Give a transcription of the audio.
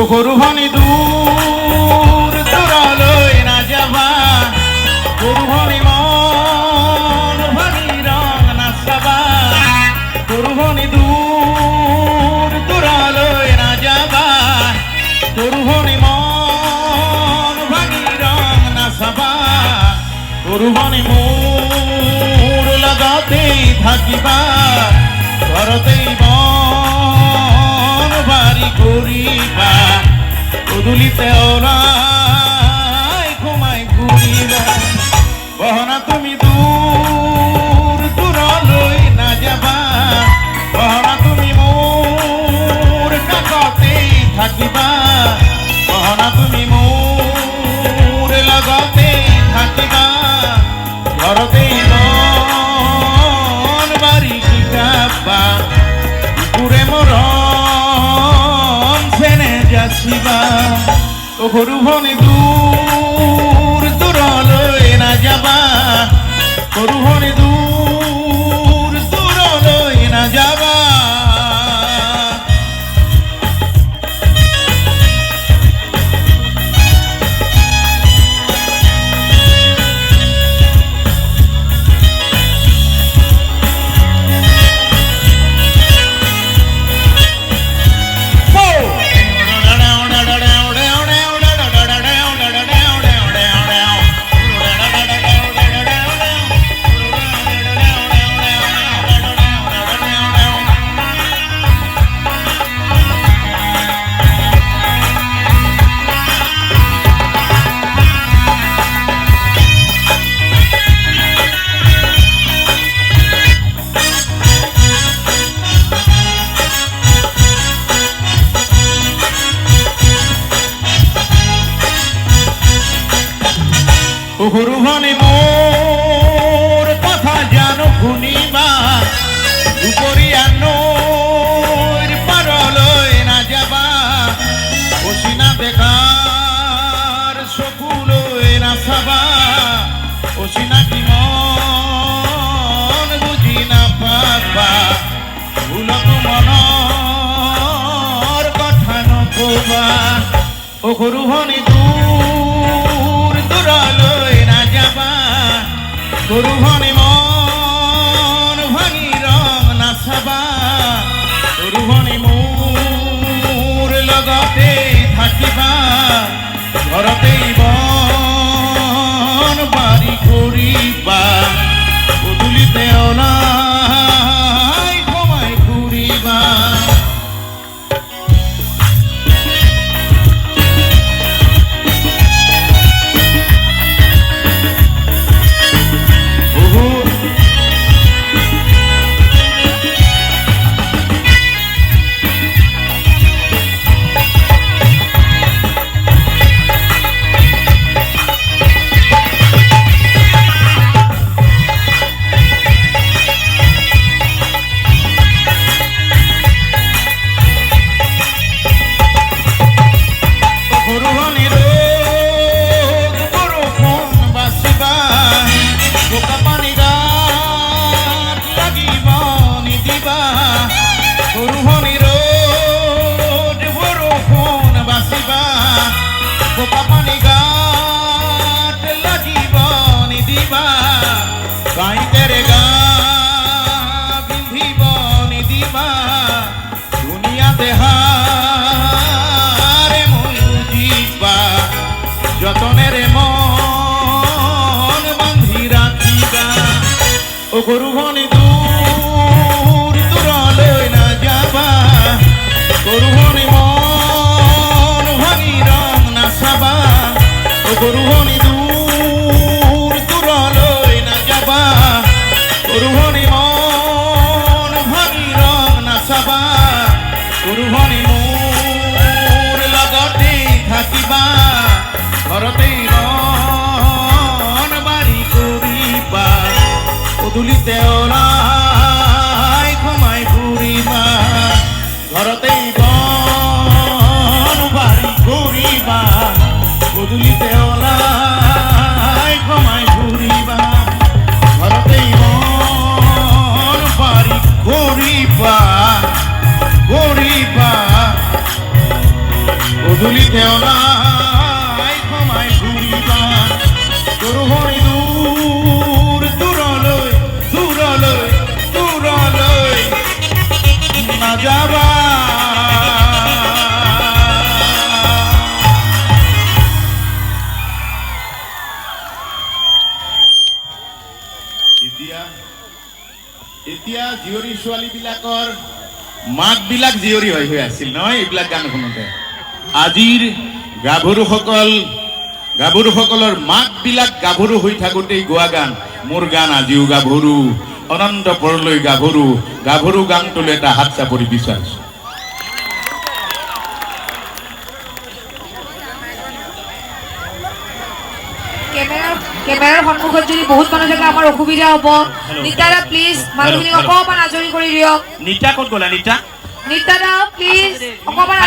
গরুভনি দূর দূরলৈ না যাবা। গরুভনি মন ভনি রং না চাবা গরুভনি দূর দূৰলৈ না যাবা। মন ভনি রং না লগতেই থাকিবা। বন বাৰী কৰিবা গধূলিতে ওলাই ও ভনে দূৰ সৰুভনী মোৰ কথা জানো শুনিবা দুপৰীয়া নৈৰ পাৰলৈ নাযাবা অচিনা বেকাৰ চকুলৈ নাচাবা অচিনাকি মন বুজি নাপাবা ভুলতো মনৰ কথা নকবা ও সৰুভনী দূৰ সৰুভনী মন ভাঙি ৰং নাচাবা সৰুভনী মোৰ লগতে থাকিবা। ঘৰতেই দূৰ দূৰলৈ নাযাবা গৰুভনী মন ভাঙি ও গৰুভনী দূৰ দূৰলৈ নাযাবা গৰুভনী মন ভাঙি ৰং নাচাবা গৰুভনী মোৰ লগতেই থাকিবা। ঘৰতেই পদূলিতে ওলাই ছোৱালীবিলাকৰ মাকবিলাক জীয়ৰী হৈ হৈ আছিল, নহয়? এইবিলাক গান শুনোতে। আজিৰ গাভৰুসকল, গাভৰুসকলৰ মাকবিলাক গাভৰু হৈ থাকোঁতেই গোৱা গান, মোৰ গান আজিও গাভৰু অনন্ত পৰলৈ গাভৰু গাভৰু গানটোলৈ এটা হাত চাপৰি বিচাৰিছোঁ। কেমেৰাৰ কেমেৰাৰ সন্মুখত যদি বহুত মানুহ থাকে আমাৰ অসুবিধা হ'ব। নিতাদা প্লিজ মানুহখিনিক। অকণমান আজৰি কৰি দিয়ক। নিতা ক'ত গ'লা নিতা? নিতাদা প্লিজ অকণমান